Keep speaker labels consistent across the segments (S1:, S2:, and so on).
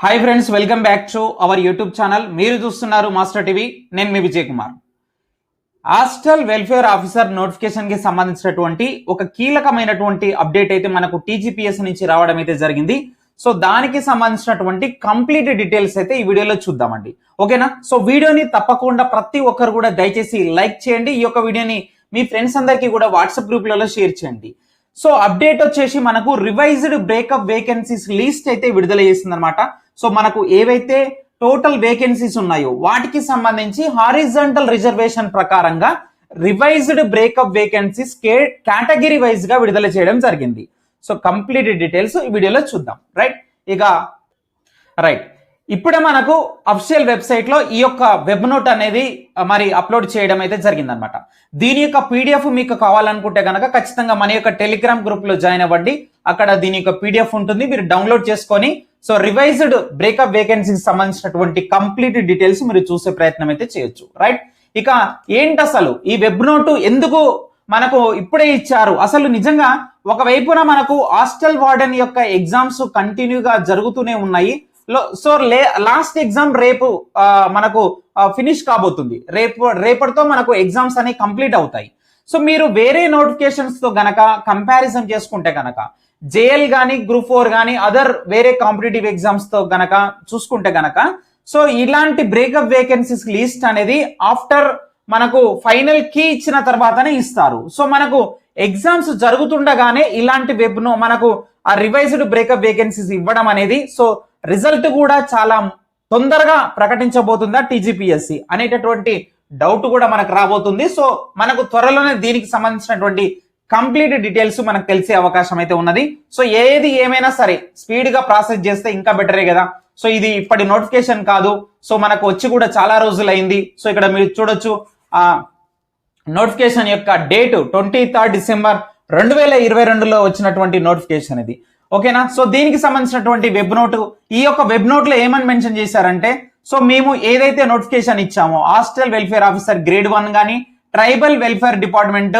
S1: Hi friends welcome back to our YouTube channel మీరు చూస్తున్నారు master TV నేను మీ Vijay Kumar hostel welfare officer నోటిఫికేషన్కి సంబంధించినటువంటి ఒక కీలకమైనటువంటి అప్డేట్ అయితే మనకు టీజీపీఎస్ నుంచి రావడం అయితే జరిగింది. సో దానికి సంబంధించినటువంటి కంప్లీట్ డీటెయిల్స్ అయితే ఈ వీడియోలో చూద్దామండి. ఓకేనా సో వీడియోని తప్పకుండా ప్రతి ఒక్కరు కూడా దయచేసి లైక్ చేయండి. ఈ యొక్క వీడియోని మీ ఫ్రెండ్స్ అందరికీ కూడా వాట్సాప్ గ్రూప్లలో షేర్ చేయండి. సో అప్డేట్ వచ్చేసి మనకు రివైజ్డ్ బ్రేకప్ వేకెన్సీస్ లిస్ట్ అయితే విడుదల చేసిందనమాట సో మనకు ఏవైతే టోటల్ వేకెన్సీస్ ఉన్నాయో వాటికి సంబంధించి హారిజంటల్ రిజర్వేషన్ ప్రకారంగా రివైజ్డ్ బ్రేకప్ వేకెన్సీస్ కేటగిరీ వైజ్గా విడుదల చేయడం జరిగింది. సో కంప్లీట్ డీటెయిల్స్ ఈ వీడియోలో చూద్దాం. రైట్ ఇక రైట్ ఇప్పుడే మనకు అఫిషియల్ వెబ్సైట్లో ఈ యొక్క వెబ్ నోట్ అనేది మరి అప్లోడ్ చేయడం అయితే జరిగిందనమాట దీని యొక్క పీడిఎఫ్ మీకు కావాలనుకుంటే కనుక ఖచ్చితంగా మన యొక్క టెలిగ్రామ్ గ్రూప్లో జాయిన్ అవ్వండి. అక్కడ దీని యొక్క పీడిఎఫ్ ఉంటుంది. మీరు డౌన్లోడ్ చేసుకొని సో రివైజ్డ్ బ్రేకప్ వేకెన్సీకి సంబంధించినటువంటి కంప్లీట్ డీటెయిల్స్ మీరు చూసే ప్రయత్నం అయితే చేయొచ్చు రైట్ ఇక ఏంటి అసలు? ఈ వెబ్ నోటు ఎందుకు మనకు ఇప్పుడే ఇచ్చారు? అసలు నిజంగా ఒకవైపున మనకు హాస్టల్ వార్డెన్ యొక్క ఎగ్జామ్స్ కంటిన్యూగా జరుగుతూనే ఉన్నాయి. సో లే లాస్ట్ ఎగ్జామ్ రేపు మనకు ఫినిష్ కాబోతుంది. రేపు రేపటితో మనకు ఎగ్జామ్స్ అనేవి కంప్లీట్ అవుతాయి. సో మీరు వేరే నోటిఫికేషన్స్తో గనక కంపారిజన్ చేసుకుంటే గనక జేఎల్ కానీ గ్రూప్ ఫోర్ కానీ అదర్ వేరే కాంపిటేటివ్ ఎగ్జామ్స్తో గనక చూసుకుంటే గనక సో ఇలాంటి బ్రేకప్ వేకెన్సీస్ లిస్ట్ అనేది ఆఫ్టర్ మనకు ఫైనల్ కీ ఇచ్చిన తర్వాతనే ఇస్తారు. సో మనకు ఎగ్జామ్స్ జరుగుతుండగానే ఇలాంటి వెబ్ను మనకు ఆ రివైజ్డ్ బ్రేకప్ వేకెన్సీస్ ఇవ్వడం అనేది సో రిజల్ట్ కూడా చాలా తొందరగా ప్రకటించబోతుందా టీజీపీఎస్సి అనేటటువంటి డౌట్ కూడా మనకు రాబోతుంది. సో మనకు త్వరలోనే దీనికి సంబంధించినటువంటి కంప్లీట్ డీటెయిల్స్ మనకు తెలిసే అవకాశం అయితే ఉన్నది. సో ఏది ఏమైనా సరే స్పీడ్గా ప్రాసెస్ చేస్తే ఇంకా బెటరే కదా. సో ఇది ఇప్పటి నోటిఫికేషన్ కాదు. సో మనకు వచ్చి కూడా చాలా రోజులు అయింది సో ఇక్కడ మీరు చూడొచ్చు ఆ నోటిఫికేషన్ యొక్క డేట్ ట్వంటీ థర్డ్ డిసెంబర్ రెండు వేల ఇరవై రెండులో వచ్చినటువంటి నోటిఫికేషన్ ఇది. ఓకేనా? సో దీనికి సంబంధించినటువంటి వెబ్ నోట్ ఈ యొక్క వెబ్ నోట్లో ఏమని మెన్షన్ చేశారంటే సో మేము ఏదైతే నోటిఫికేషన్ ఇచ్చామో hostel welfare officer grade one కానీ tribal welfare department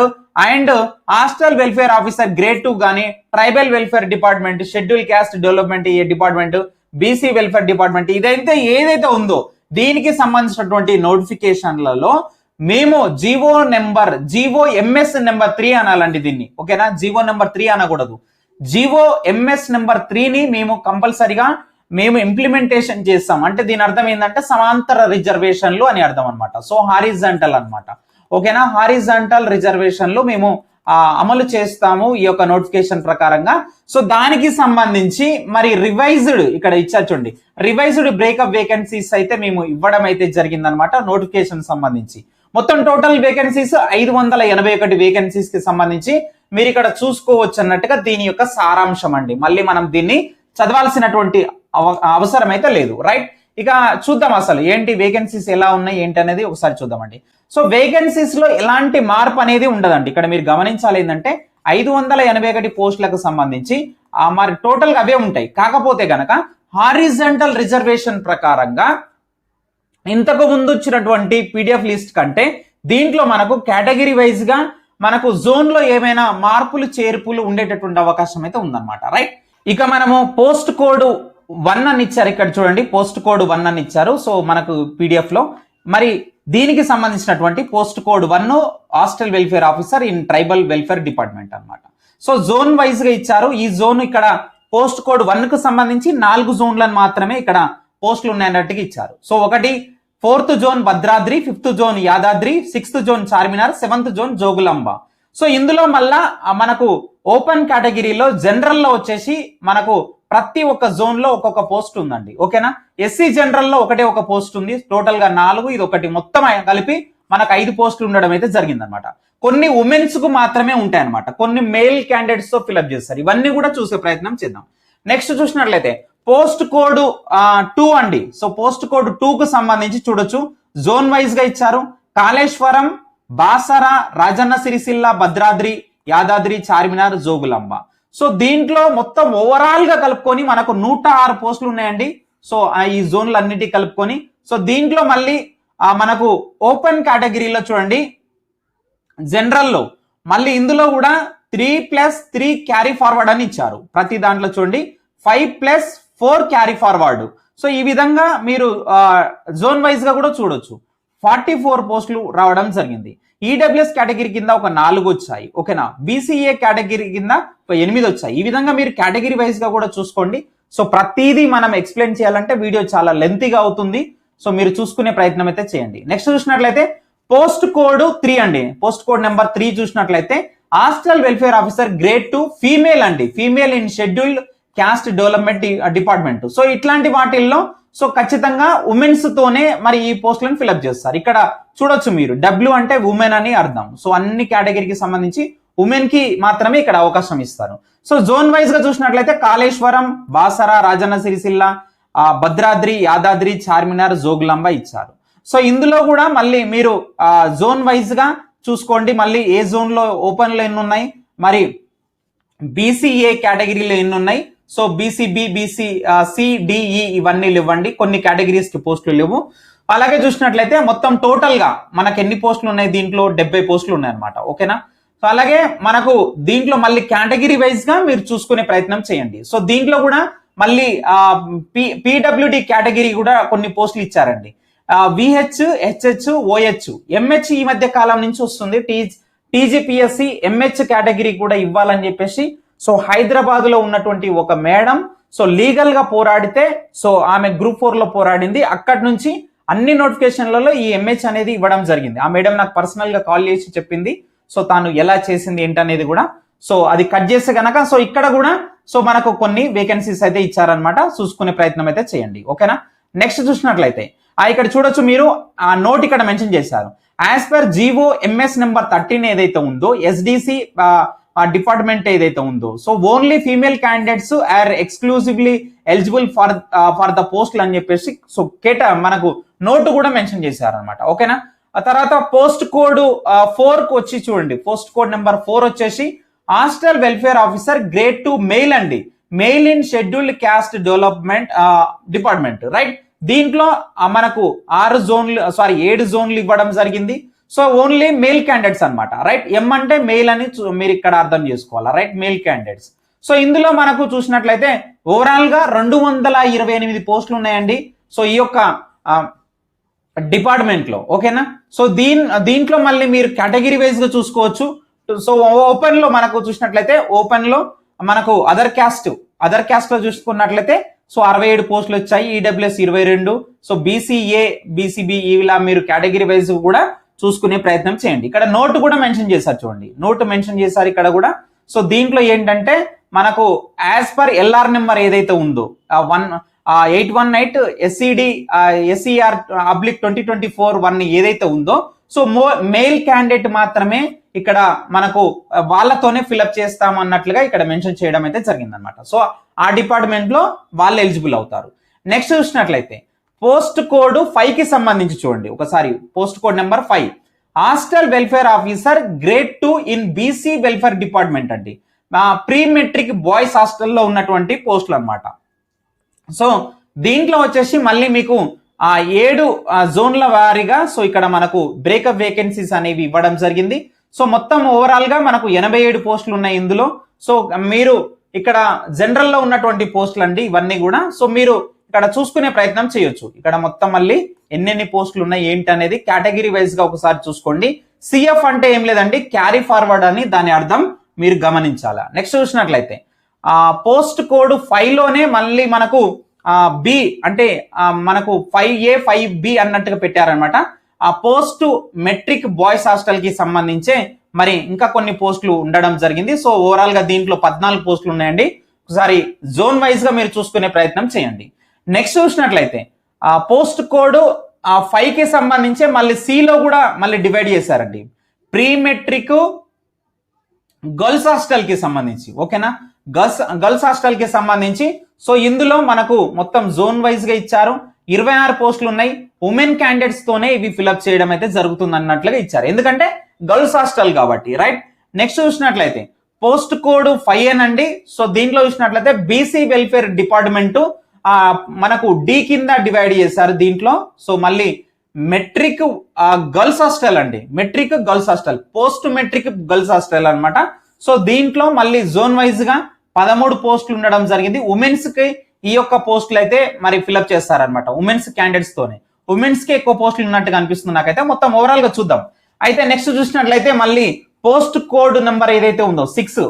S1: and hostel welfare officer grade two కానీ tribal welfare department schedule caste development department BC welfare department ఇదైతే ఏదైతే ఉందో దీనికి సంబంధించినటువంటి నోటిఫికేషన్లలో మేము GO number GO MS number three అనాలండి దీన్ని. ఓకేనా? జీవో నెంబర్ త్రీ అనకూడదు. జీవో ఎంఎస్ నెంబర్ త్రీని మేము కంపల్సరిగా మేము ఇంప్లిమెంటేషన్ చేస్తాం. అంటే దీని అర్థం ఏంటంటే సమాంతర రిజర్వేషన్లు అని అర్థం అనమాట సో హారిజంటల్ అన్నమాట. ఓకేనా? హారిజంటల్ రిజర్వేషన్లు మేము అమలు చేస్తాము ఈ యొక్క నోటిఫికేషన్ ప్రకారంగా. సో దానికి సంబంధించి మరి రివైజ్డ్ ఇక్కడ ఇచ్చారు చూడండి. రివైజ్డ్ బ్రేకప్ వేకెన్సీస్ అయితే మేము ఇవ్వడం అయితే జరిగిందనమాట నోటిఫికేషన్ సంబంధించి. మొత్తం టోటల్ వేకెన్సీస్ ఐదు వందల ఎనభై ఒకటి వేకెన్సీస్కి సంబంధించి మీరు ఇక్కడ చూసుకోవచ్చు అన్నట్టుగా దీని యొక్క సారాంశం అండి. మళ్ళీ మనం దీన్ని చదవాల్సినటువంటి అవసరం అయితే లేదు. రైట్? ఇక చూద్దాం అసలు ఏంటి వేకెన్సీస్ ఎలా ఉన్నాయి ఏంటి అనేది ఒకసారి చూద్దామండి. సో వేకెన్సీస్లో ఎలాంటి మార్పు అనేది ఉండదండి. ఇక్కడ మీరు గమనించాలి ఏంటంటే ఐదు వందల ఎనభై ఒకటి పోస్టులకు సంబంధించి ఆ మరి టోటల్గా అవే ఉంటాయి. కాకపోతే గనక హారిజంటల్ రిజర్వేషన్ ప్రకారంగా ఇంతకు ముందు వచ్చినటువంటి పీడిఎఫ్ లిస్ట్ కంటే దీంట్లో మనకు కేటగిరీ వైజ్గా మనకు జోన్లో ఏమైనా మార్పులు చేర్పులు ఉండేటటువంటి అవకాశం అయితే ఉందన్నమాట. రైట్ ఇక మనము పోస్ట్ కోడ్ వన్ అని ఇచ్చారు ఇక్కడ చూడండి పోస్ట్ కోడ్ వన్ అని ఇచ్చారు సో మనకు పీడిఎఫ్లో మరి దీనికి సంబంధించినటువంటి post code one hostel welfare officer in tribal welfare department అనమాట సో జోన్ వైజ్గా ఇచ్చారు. ఈ జోన్ ఇక్కడ పోస్ట్ కోడ్ వన్కు సంబంధించి నాలుగు జోన్లను మాత్రమే ఇక్కడ పోస్టులు ఉన్నాయన్నట్టుగా ఇచ్చారు. సో ఒకటి fourth zone Bhadradri fifth zone Yadadri sixth zone Charminar seventh zone Jogulamba. So ఇందులో మళ్ళా మనకు ఓపెన్ కేటగిరీలో జనరల్లో వచ్చేసి మనకు ప్రతి ఒక్క జోన్లో ఒక్కొక్క పోస్ట్ ఉందండి. ఓకేనా? ఎస్సీ జనరల్లో ఒకటే ఒక పోస్ట్ ఉంది. టోటల్గా నాలుగు ఇది ఒకటి మొత్తం కలిపి మనకు ఐదు పోస్టులు ఉండడం అయితే జరిగిందనమాట కొన్ని ఉమెన్స్కు మాత్రమే ఉంటాయి అనమాట కొన్ని మేల్ క్యాండిడేట్స్తో చేస్తారు. ఇవన్నీ కూడా చూసే ప్రయత్నం చేద్దాం. నెక్స్ట్ చూసినట్లయితే పోస్ట్ కోడ్ టూ అండి. సో పోస్ట్ కోడ్ టూ కు సంబంధించి చూడొచ్చు. జోన్ వైజ్గా ఇచ్చారు. కాళేశ్వరం బాసర రాజన్న సిరిసిల్ల భద్రాద్రి యాదాద్రి చార్మినార్ జోగులాంబ. సో దీంట్లో మొత్తం ఓవరాల్గా కలుపుకొని మనకు నూట ఆరు పోస్టులు ఉన్నాయండి. సో ఆ ఈ జోన్లు అన్నిటి కలుపుకొని సో దీంట్లో మళ్ళీ మనకు ఓపెన్ కేటగిరీలో చూడండి. జనరల్లో మళ్ళీ ఇందులో కూడా three plus three carry forward అని ఇచ్చారు. ప్రతి దాంట్లో చూడండి five plus four carry forward so ఈ విధంగా మీరు జోన్ వైజ్గా కూడా చూడొచ్చు. ఫార్టీ ఫోర్ పోస్టులు రావడం జరిగింది. ఈడబ్ల్యూఎస్ కేటగిరీ కింద ఒక నాలుగు వచ్చాయి. ఓకేనా బీసీఏ కేటగిరీ కింద ఒక ఎనిమిది వచ్చాయి. ఈ విధంగా మీరు కేటగిరీ వైజ్గా కూడా చూసుకోండి. సో ప్రతిదీ మనం ఎక్స్ప్లెయిన్ చేయాలంటే వీడియో చాలా లెంతీగా అవుతుంది. సో మీరు చూసుకునే ప్రయత్నం అయితే చేయండి. నెక్స్ట్ చూసినట్లయితే పోస్ట్ కోడ్ త్రీ అండి. పోస్ట్ కోడ్ నెంబర్ త్రీ చూసినట్లయితే hostel welfare officer grade two female అండి. Female in scheduled caste development department so ఇట్లాంటి వాటిల్లో సో ఖచ్చితంగా ఉమెన్స్ తోనే మరి ఈ పోస్టులను ఫిల్అప్ చేస్తారు. ఇక్కడ చూడొచ్చు మీరు డబ్ల్యూ అంటే ఉమెన్ అని అర్థం. సో అన్ని కేటగిరీకి సంబంధించి ఉమెన్కి మాత్రమే ఇక్కడ అవకాశం ఇస్తారు. సో జోన్ వైజ్గా చూసినట్లయితే కాళేశ్వరం బాసర రాజన్న సిరిసిల్ల భద్రాద్రి యాదాద్రి చార్మినార్ జోగులాంబ ఇచ్చారు. సో ఇందులో కూడా మళ్ళీ మీరు జోన్ వైజ్గా చూసుకోండి. మళ్ళీ ఏ జోన్లో ఎన్ని ఉన్నాయి మరి బీసీఏ కేటగిరీలో ఎన్ని ఉన్నాయి సో బీసీబీ బీసీ సిడిఈ ఇవన్నీ ఇవ్వండి కొన్ని కేటగిరీస్కి పోస్టులు లేవు. అలాగే చూసినట్లయితే మొత్తం టోటల్గా మనకు ఎన్ని పోస్టులు ఉన్నాయి? దీంట్లో డెబ్బై పోస్టులు ఉన్నాయి అనమాట ఓకేనా సో అలాగే మనకు దీంట్లో మళ్ళీ కేటగిరీ వైజ్గా మీరు చూసుకునే ప్రయత్నం చేయండి. సో దీంట్లో కూడా మళ్ళీ పిడబ్ల్యూడి కేటగిరీ కూడా కొన్ని పోస్టులు ఇచ్చారండి. విహెచ్ హెచ్హెచ్ ఓహెచ్ ఎంహెచ్ ఈ మధ్య కాలం నుంచి వస్తుంది. టీ టీజీపీఎస్సి ఎంహెచ్ కేటగిరీ కూడా ఇవ్వాలని చెప్పేసి సో హైదరాబాద్లో ఉన్నటువంటి ఒక మేడం సో లీగల్గా పోరాడితే సో ఆమె గ్రూప్ ఫోర్లో పోరాడింది. అక్కడి నుంచి అన్ని నోటిఫికేషన్లలో ఈ ఎంహెచ్ అనేది ఇవ్వడం జరిగింది. ఆ మేడం నాకు పర్సనల్గా కాల్ చేసి చెప్పింది. సో తాను ఎలా చేసింది ఏంటనేది కూడా. సో అది కట్ చేస్తే కనుక సో ఇక్కడ కూడా సో మనకు కొన్ని వేకెన్సీస్ అయితే ఇచ్చారనమాట చూసుకునే ప్రయత్నం అయితే చేయండి. ఓకేనా? నెక్స్ట్ చూసినట్లయితే ఆ ఇక్కడ చూడొచ్చు మీరు ఆ నోట్ ఇక్కడ మెన్షన్ చేశారు. As per GO MS number thirteen ఏదైతే ఉందో ఎస్డిసి డిపార్ట్మెంట్ ఏదైతే ఉందో. So only female candidates are exclusively eligible for for the post అని చెప్పేసి సో కేట మనకు నోటు కూడా మెన్షన్ చేశారనమాట ఓకేనా? ఆ తర్వాత పోస్ట్ కోడ్ ఫోర్కు వచ్చి చూడండి. పోస్ట్ కోడ్ నెంబర్ ఫోర్ వచ్చేసి hostel welfare officer grade two male అండి male in scheduled caste development department right దీంట్లో uh, మనకు ఆరు జోన్లు సారీ ఏడు జోన్లు ఇవ్వడం జరిగింది. సో ఓన్లీ మేల్ క్యాండిడేట్స్ అన్నమాట. రైట్ ఎం అంటే మెయిల్ అని చూ- మీరు ఇక్కడ అర్థం చేసుకోవాలా? రైట్ మేల్ క్యాండిడేట్స్ సో ఇందులో మనకు చూసినట్లయితే ఓవరాల్గా రెండు వందల ఇరవై ఎనిమిది పోస్టులు ఉన్నాయండి. సో ఈ యొక్క డిపార్ట్మెంట్లో ఓకేనా? సో దీన్ దీంట్లో మళ్ళీ మీరు కేటగిరీ వైజ్గా చూసుకోవచ్చు. సో ఓపెన్లో మనకు చూసినట్లయితే ఓపెన్లో మనకు అదర్ క్యాస్ట్ అదర్ క్యాస్ట్లో చూసుకున్నట్లయితే సో అరవై ఏడు పోస్టులు వచ్చాయి. ఈడబ్ల్యూఎస్ ఇరవై రెండు. సో బీసీఏ బీసీబీ ఇలా మీరు కేటగిరీ వైజ్ కూడా చూసుకునే ప్రయత్నం చేయండి. ఇక్కడ నోట్ కూడా మెన్షన్ చేశారు చూడండి. నోట్ మెన్షన్ చేశారు ఇక్కడ కూడా. సో దీంట్లో ఏంటంటే మనకు యాజ్ పర్ ఎల్ఆర్ నెంబర్ ఏదైతే ఉందో one eight one eight SCD SER oblique twenty twenty four one ఏదైతే ఉందో సో మో మెయిల్ క్యాండిడేట్ మాత్రమే ఇక్కడ మనకు వాళ్ళతోనే ఫిలప్ చేస్తాం అన్నట్లుగా ఇక్కడ మెన్షన్ చేయడం అయితే జరిగిందనమాట సో ఆ డిపార్ట్మెంట్లో వాళ్ళు ఎలిజిబుల్ అవుతారు. నెక్స్ట్ చూసినట్లయితే పోస్ట్ కోడ్ ఫైవ్కి సంబంధించి చూడండి. ఒకసారి post code number five hostel welfare officer grade two in BC welfare department అండి. ప్రీ మెట్రిక్ బాయ్స్ హాస్టల్లో ఉన్నటువంటి పోస్టులు అన్నమాట. సో దీంట్లో వచ్చేసి మళ్ళీ మీకు ఆ ఏడు జోన్ల వారీగా సో ఇక్కడ మనకు బ్రేకప్ వేకెన్సీస్ అనేవి ఇవ్వడం జరిగింది. సో మొత్తం ఓవరాల్గా మనకు ఎనభై ఏడు పోస్టులు ఉన్నాయి ఇందులో. సో మీరు ఇక్కడ జనరల్లో ఉన్నటువంటి పోస్టులు అండి ఇవన్నీ కూడా. సో మీరు ఇక్కడ చూసుకునే ప్రయత్నం చేయొచ్చు. ఇక్కడ మొత్తం మళ్ళీ ఎన్నెన్ని పోస్టులు ఉన్నాయి ఏంటి అనేది కేటగిరీ వైజ్గా ఒకసారి చూసుకోండి. సిఎఫ్ అంటే ఏం లేదండి క్యారీ ఫార్వర్డ్ అని దాని అర్థం మీరు గమనించాలా. నెక్స్ట్ చూసినట్లయితే ఆ పోస్ట్ కోడ్ ఫైవ్లోనే మళ్ళీ మనకు ఆ బి అంటే మనకు ఫైవ్ ఏ ఫైవ్ బి అన్నట్టుగా పెట్టారనమాట ఆ పోస్ట్ మెట్రిక్ బాయ్స్ హాస్టల్కి సంబంధించే మరి ఇంకా కొన్ని పోస్టులు ఉండడం జరిగింది. సో ఓవరాల్గా దీంట్లో పద్నాలుగు పోస్టులు ఉన్నాయండి. ఒకసారి జోన్ వైజ్గా మీరు చూసుకునే ప్రయత్నం చేయండి. నెక్స్ట్ చూసినట్లయితే ఆ పోస్ట్ కోడ్ ఆ ఫైవ్కి సంబంధించి మళ్ళీ సిలో కూడా మళ్ళీ డివైడ్ చేశారండి. ప్రీ మెట్రిక్ గర్ల్స్ హాస్టల్కి సంబంధించి ఓకేనా గర్ల్స్ గర్ల్స్ హాస్టల్కి సంబంధించి సో ఇందులో మనకు మొత్తం జోన్ వైజ్గా ఇచ్చారు. ఇరవై ఆరు పోస్టులు ఉన్నాయి. ఉమెన్ క్యాండిడేట్స్ తోనే ఇవి ఫిలప్ చేయడం అయితే జరుగుతుంది అన్నట్లుగా ఇచ్చారు. ఎందుకంటే గర్ల్స్ హాస్టల్ కాబట్టి రైట్ నెక్స్ట్ చూసినట్లయితే పోస్ట్ కోడ్ ఫైవ్ అండి సో దీంట్లో చూసినట్లయితే బీసీ వెల్ఫేర్ డిపార్ట్మెంట్ మనకు డి కింద డివైడ్ చేశారు దీంట్లో. సో మళ్ళీ మెట్రిక్ గర్ల్స్ హాస్టల్ అండి. Matric girls hostel post matric girls hostel అన్నమాట. సో దీంట్లో మళ్ళీ జోన్ వైజ్గా పదమూడు పోస్టులు ఉండడం జరిగింది. ఉమెన్స్కి ఈ యొక్క పోస్టులు అయితే మరి ఫిల్అప్ చేస్తారనమాట ఉమెన్స్ క్యాండిడేట్స్ తోనే. ఉమెన్స్కి ఎక్కువ పోస్టులు ఉన్నట్టుగా అనిపిస్తుంది నాకైతే. మొత్తం ఓవరాల్గా చూద్దాం. అయితే నెక్స్ట్ చూసినట్లయితే మళ్ళీ పోస్ట్ కోడ్ నెంబర్ ఏదైతే ఉందో six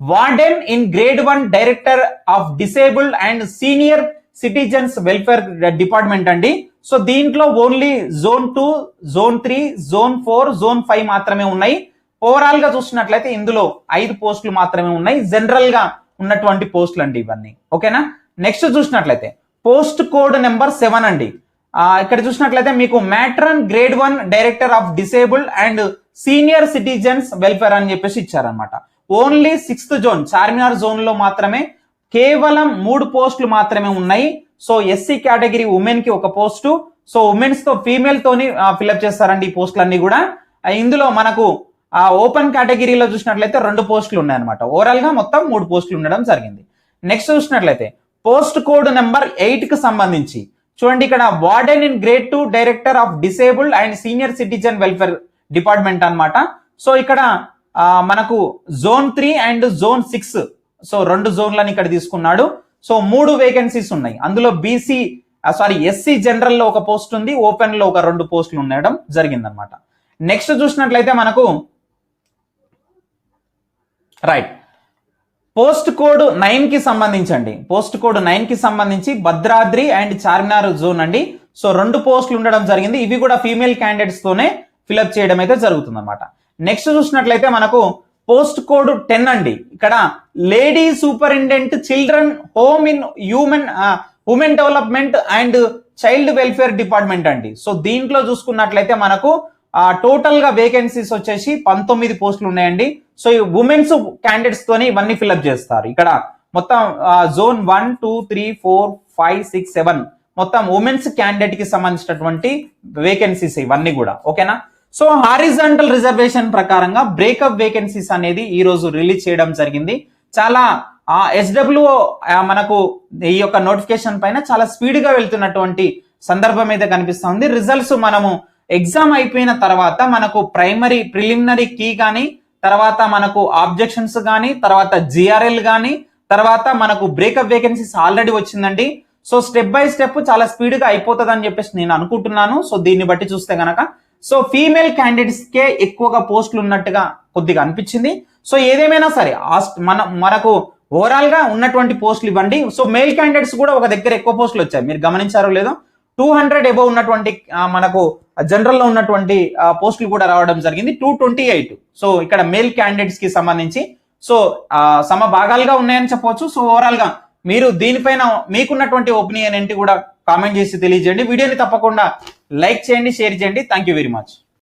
S1: warden in grade one director of disabled and senior citizens welfare department అండి. సో దీంట్లో only zone two zone three zone four zone five మాత్రమే ఉన్నాయి. ఓవరాల్గా చూసినట్లయితే ఇందులో ఐదు పోస్టులు మాత్రమే ఉన్నాయి. జనరల్గా ఉన్నటువంటి పోస్టులు అండి ఇవన్నీ. ఓకేనా నెక్స్ట్ చూసినట్లయితే పోస్ట్ కోడ్ నెంబర్ సెవెన్ అండి. ఇక్కడ చూసినట్లయితే మీకు matron grade one director of disabled and senior citizens welfare అని చెప్పేసి ఇచ్చారనమాట ఓన్లీ సిక్స్త్ జోన్ చార్మినార్ జోన్లో మాత్రమే కేవలం మూడు పోస్టులు మాత్రమే ఉన్నాయి. సో ఎస్సీ కేటగిరీ ఉమెన్కి ఒక పోస్టు. సో ఉమెన్స్తో ఫీమేల్ తోని ఫిల్అప్ చేస్తారండి ఈ పోస్టులన్నీ కూడా. ఇందులో మనకు ఆ ఓపెన్ కేటగిరీలో చూసినట్లయితే రెండు పోస్టులు ఉన్నాయన్నమాట. ఓవరాల్గా మొత్తం మూడు పోస్టులు ఉండడం జరిగింది. నెక్స్ట్ చూసినట్లయితే పోస్ట్ కోడ్ నెంబర్ ఎయిట్కి సంబంధించి చూడండి ఇక్కడ warden in grade two director of disabled and senior citizen welfare department అన్నమాట. సో ఇక్కడ మనకు zone three and zone six. So రెండు జోన్లను ఇక్కడ తీసుకున్నాడు. సో మూడు వేకెన్సీస్ ఉన్నాయి. అందులో బీసీ సారీ ఎస్సీ జనరల్లో ఒక పోస్ట్ ఉంది ఓపెన్లో ఒక రెండు పోస్టులు ఉండడం జరిగిందనమాట నెక్స్ట్ చూసినట్లయితే మనకు రైట్ పోస్ట్ కోడ్ నైన్కి సంబంధించండి. పోస్ట్ కోడ్ నైన్కి సంబంధించి భద్రాద్రి అండ్ చార్మినార్ జోన్ అండి. సో రెండు పోస్టులు ఉండడం జరిగింది. ఇవి కూడా ఫీమేల్ క్యాండిడేట్స్తోనే ఫిలప్ ఫిల్అప్ చేయడం అయితే జరుగుతుంది అనమాట నెక్స్ట్ చూసినట్లయితే మనకు పోస్ట్ కోడ్ టెన్ అండి. ఇక్కడ lady superintendent children home in human women development and child welfare department అండి. సో దీంట్లో చూసుకున్నట్లయితే మనకు టోటల్గా వేకెన్సీస్ వచ్చేసి పంతొమ్మిది పోస్టులు ఉన్నాయండి. సో ఈ ఉమెన్స్ క్యాండిడేట్స్ తోని ఇవన్నీ ఫిల్అప్ చేస్తారు. ఇక్కడ మొత్తం zone one two three four five six seven మొత్తం ఉమెన్స్ క్యాండిడేట్కి సంబంధించినటువంటి వేకెన్సీస్ ఇవన్నీ కూడా. ఓకేనా? సో హారిజంటల్ రిజర్వేషన్ ప్రకారంగా బ్రేకప్ వేకెన్సీస్ అనేది ఈ రోజు రిలీజ్ చేయడం జరిగింది. చాలా ఆ ఎస్డబ్ల్యూ మనకు ఈ యొక్క నోటిఫికేషన్ పైన చాలా స్పీడ్గా వెళ్తున్నటువంటి సందర్భం అయితే కనిపిస్తూ ఉంది. రిజల్ట్స్ మనము ఎగ్జామ్ అయిపోయిన తర్వాత మనకు ప్రైమరీ ప్రిలిమినరీ కీ కానీ తర్వాత మనకు ఆబ్జెక్షన్స్ కానీ తర్వాత జిఆర్ఎల్ కానీ తర్వాత మనకు బ్రేకప్ వేకెన్సీస్ ఆల్రెడీ వచ్చిందండి. సో స్టెప్ బై స్టెప్ చాలా స్పీడ్గా అయిపోతుంది అని చెప్పేసి నేను అనుకుంటున్నాను. సో దీన్ని బట్టి చూస్తే కనుక సో ఫీమేల్ క్యాండిడేట్స్కే ఎక్కువగా పోస్టులు ఉన్నట్టుగా కొద్దిగా అనిపించింది. సో ఏదేమైనా సరే ఆస్ట్- మన మనకు ఓవరాల్గా ఉన్నటువంటి పోస్టులు ఇవ్వండి. సో మేల్ క్యాండిడేట్స్ కూడా ఒక దగ్గర ఎక్కువ పోస్టులు వచ్చాయి. మీరు గమనించారో లేదో? టూ హండ్రెడ్ ఎబో ఉన్నటువంటి మనకు జనరల్లో ఉన్నటువంటి పోస్టులు కూడా రావడం జరిగింది. టూ ట్వంటీ ఎయిట్ సో ఇక్కడ మేల్ క్యాండిడేట్స్కి సంబంధించి. సో సమ భాగాలుగా ఉన్నాయని చెప్పవచ్చు. సో ఓవరాల్గా మీరు దీనిపైన మీకున్నటువంటి ఒపీనియన్ ఏంటి కూడా కామెంట్ చేసి తెలియజేయండి. వీడియోని తప్పకుండా లైక్ చేయండి షేర్ చేయండి. Thank you very much